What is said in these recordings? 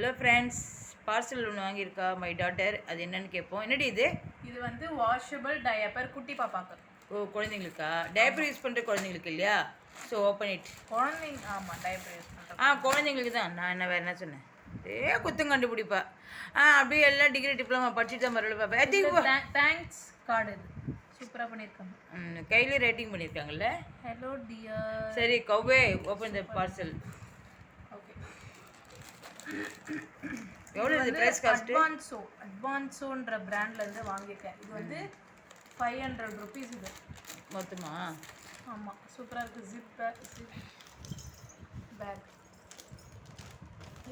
Hello friends parcel ஒன்று வாங்கியிருக்கா my daughter அது என்னன்னு கேட்போம். என்னடி இது? இது வந்து வாஷபிள் டயப்பர் குட்டி பாப்பாக்கு. ஓ குழந்தைங்களுக்கா? டயப்பர் யூஸ் பண்ணுற குழந்தைங்களுக்கு இல்லையா? ஸோ ஓப்பன் இட் குழந்தைங்க ஆமா டயப்பர் யூஸ் பண்றோம் ஆ குழந்தைங்களுக்கு தான். நான் என்ன வேறு என்ன சொன்னேன்? ஏ குத்தம் கண்டுபிடிப்பா. ஆ அப்படியே எல்லாம் டிகிரி டிப்ளமா படிச்சுட்டு தான் வரல பாப்பா தேங்க்ஸ் கார்டு இது. சூப்பரா பண்ணிருக்காங்க ம் கையிலே ரேட்டிங் பண்ணியிருக்காங்கல்ல? ஹலோ டியர் சரி கௌவே ஓப்பன் த பார்சல் எவ்வளோ இது ப்ரைஸ் காஸ்ட்டு அட்வான்ஸோ அட்வான்ஸோன்ற பிராண்ட்ல இருந்து வாங்கியிருக்கேன். இது வந்து ஃபைவ் ஹண்ட்ரட் ருபீஸ் இது. மொத்தமா? ஆமா சூப்பரா இருக்கு. ஜிப் ஜிப் பேக்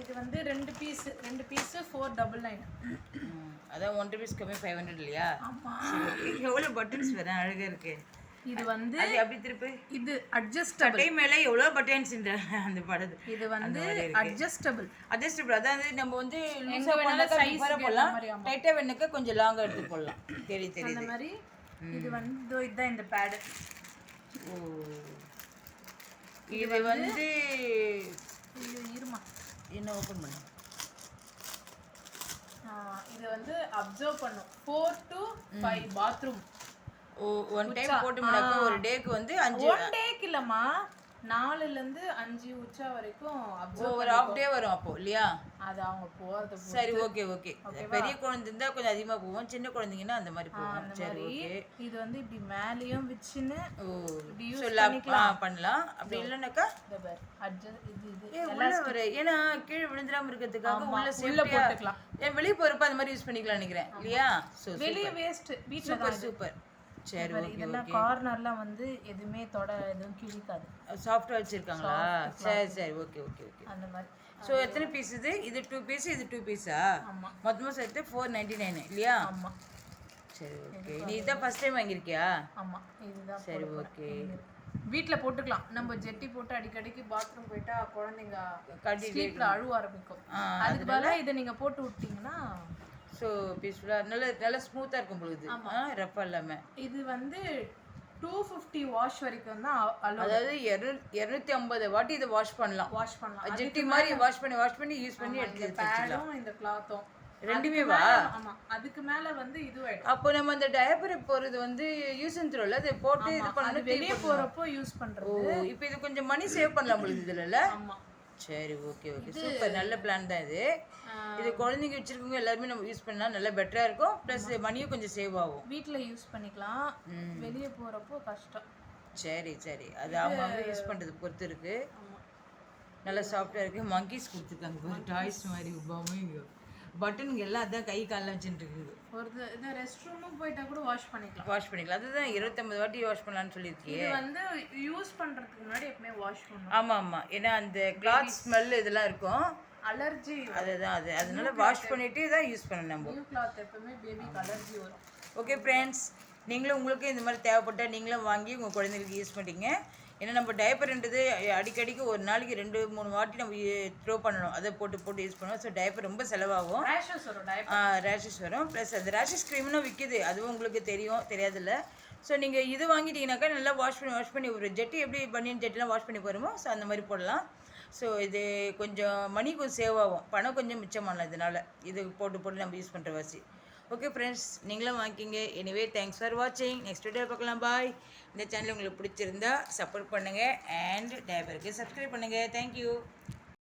இது வந்து ரெண்டு பீஸ் ரெண்டு பீஸ் ஃபோர் டபுள் நைன் அதான் ஒன் ருபீஸ் கம்மி ஃபைவ் ஹண்ட்ரட் இல்லையா? ஆமா. எவ்வளோ பட்டன்ஸ் வரேன் அழகாக இருக்கு. இது வந்து அப்படி திருப்பி? இது அட்ஜஸ்டபிள் சட்டை மேலே எவ்வளோ பட்டன்ஸ் அந்த படத்து இது வந்து அட்ஜஸ்டபிள் அட்ஜஸ்டபிள் அதாவது நம்ம வந்து லூசா பண்ணா க்கு போடலாம். டைட்டாக வேணுக்க கொஞ்சம் லாங்காக எடுத்து போடலாம் தெரிய அந்த தெரியுது. மாதிரி இது வந்து இதோ இதுதான் இந்த பேடு ஓ. இது வந்து இருமா? என்ன ஓப்பன் பண்ணு? இது வந்து அப்சர்வ் பண்ணும். Four to five bathroom one time போட்டு முன்னாக்க ஒரு டேக்கு வந்து அஞ்சு. ஒன் டேக்கு இல்லம்மா. நாலுல இருந்து அஞ்சு உச்சா வரைக்கும் ஒரு ஹாஃப் டே வரும் அப்போ இல்லையா? அது அவங்க போறது. சரி ஓகே ஓகே. பெரிய குழந்தை இருந்தால் கொஞ்சம் அதிகமாக போவோம் சின்ன குழந்தைங்கன்னா அந்த மாதிரி போவோம் சரி இது வந்து இப்படி மேலேயும் வச்சுன்னு சொல்லலாம் பண்ணலாம். அப்படி இல்லைனாக்கா? வர ஏன்னா கீழே விழுந்துடாம இருக்கிறதுக்காக உள்ள சேஃப்டியா வெளிய போறப்ப அந்த மாதிரி யூஸ் பண்ணிக்கலாம் நினைக்கிறேன் இல்லையா? வெளியே வேஸ்ட் வீட்ல சூப்பர் சூப்பர் சரி ஓகே இதெல்லாம் கார்னர்லாம் வந்து எதுவுமே தொட எதுவும் கிழிக்காது. சாஃப்டா வச்சிருக்காங்களா? சரி சரி ஓகே ஓகே ஓகே அந்த மாதிரி. சோ எத்தனை பீஸ் இது? இது டூ பீஸ் இது டூ பீஸா ஆமா. மொத்தமா சேர்த்து ஃபோர் நைன்டி நைன் இல்லையா? ஆமா. சரி ஓகே நீ இதான் ஃபர்ஸ்ட் டைம் வாங்கியிருக்கியா? ஆமா இதுதான் சரி ஓகே வீட்ல போட்டுக்கலாம். நம்ம ஜெட்டி போட்டு அடிக்கடிக்கு பாத்ரூம் போயிட்டா குழந்தைங்க ஸ்லீப்ல அழுவ ஆரம்பிக்கும். அதுக்கு பதிலா இதை நீங்க போட்டு விட்டீங்கன்னா ஸோ பீஸ்ஃபுல்லாக நல்ல நல்ல ஸ்மூத்தாக இருக்கும் பொழுது. ஆ ரஃபாக இல்லாமல் இது வந்து டூ ஃபிஃப்டி வாஷ் வரைக்கும் தான் அதாவது இரநூத்தி ஐம்பது வாட்டி இதை வாஷ் பண்ணலாம். வாஷ் பண்ணலாம். ஜெட்டி மாதிரி வாஷ் பண்ணி வாஷ் பண்ணி யூஸ் பண்ணி எடுத்து பேடும் இந்த கிளாத்தும் ரெண்டுமே வா? ஆமா அதுக்கு மேல வந்து இதுவாயிடும் அப்போ நம்ம அந்த டயப்பர் போறது வந்து யூஸ் அண்ட் த்ரோல அதை போட்டு இது அது பண்ணி வெளியே போறப்போ யூஸ் ஓ பண்றது. இப்போ இது கொஞ்சம் மணி சேவ் பண்ணலாம் பொழுது இதுல ஆமா. சரி ஓகே ஓகே சூப்பர் நல்ல பிளான் தான் இது. இது குழந்தைங்க வச்சிருக்கவங்க எல்லாருமே நம்ம யூஸ் பண்ணா நல்லா பெட்டரா இருக்கும். ப்ளஸ் மணியும் கொஞ்சம் சேவ் ஆகும். வீட்ல யூஸ் பண்ணிக்கலாம். வெளியே போறப்போ கஷ்டம். சரி சரி. அது அவங்க அவங்க யூஸ் பண்றது பொறுத்து இருக்கு. ஆமா. நல்லா சாஃப்டா இருக்கு. மங்கீஸ் கொடுத்துருக்காங்க. டாய்ஸ் மாதிரி பொம்மைங்க பட்டனுங்க எல்லாம் அதான் கை காலில் வச்சுட்டு இருக்குது. ஒரு இது- ரெஸ்ட் ரூமும் போயிட்டா கூட வாஷ் பண்ணிக்கலாம். வாஷ் பண்ணிக்கலாம். அதுதான் இருபத்தொம்பது வாட்டி வாஷ் பண்ணலாம்னு சொல்லியிருக்கியே. இது வந்து யூஸ் பண்றதுக்கு முன்னாடி எப்பவுமே வாஷ் பண்ணணும். ஆமா ஆமா. ஏன்னா அந்த கிளாத் ஸ்மெல் இதெல்லாம் இருக்கும். அலர்ஜி அதுதான் அது. அதனால வாஷ் பண்ணிட்டு தான் யூஸ் பண்ணணும் நம்ம. நியூ கிளாத் எப்பவுமே பேபிக்கு அலர்ஜி வரும். ஓகே ஃப்ரெண்ட்ஸ் நீங்களும் உங்களுக்கு இந்த மாதிரி தேவைப்பட்டால் நீங்களும் வாங்கி உங்கள் குழந்தைங்களுக்கு யூஸ் பண்ணிங்க ஏன்னா நம்ம டயப்பர்ன்றது அடிக்கடிக்கு ஒரு நாளைக்கு ரெண்டு மூணு வாட்டி நம்ம த்ரோ பண்ணணும். அதை போட்டு போட்டு யூஸ் பண்ணுவோம். ஸோ டயப்பர் ரொம்ப செலவாகும். ரேஷஸ் வரும் ரேஷஸ் வரும். ப்ளஸ் அந்த ரேஷஸ் க்ரீம்னு விற்கிது அதுவும் உங்களுக்கு தெரியும் தெரியாதுல்ல. ஸோ நீங்கள் இது வாங்கிட்டீங்கன்னாக்கா நல்லா வாஷ் பண்ணி வாஷ் பண்ணி ஒரு ஜெட்டி எப்படி பனியன் ஜெட்டிலாம் வாஷ் பண்ணி போகிறோமோ ஸோ அந்த மாதிரி போடலாம். ஸோ இது கொஞ்சம் மணி கொஞ்சம் சேவ் ஆகும். பணம் கொஞ்சம் மிச்சமாகலாம் இதனால் இது போட்டு போட்டு நம்ம யூஸ் பண்ணுற வாசி ஓகே ஃப்ரெண்ட்ஸ் நீங்களும் வாங்கிக்கிங்க. எனிவே தேங்க்ஸ் ஃபார் வாட்சிங் நெக்ஸ்ட் வீடியோ பார்க்கலாம். பாய் இந்த சேனல் உங்களுக்கு பிடிச்சிருந்தா சப்போர்ட் பண்ணுங்கள் அண்ட் டேபருக்கு சப்ஸ்கிரைப் பண்ணுங்கள் தேங்க்யூ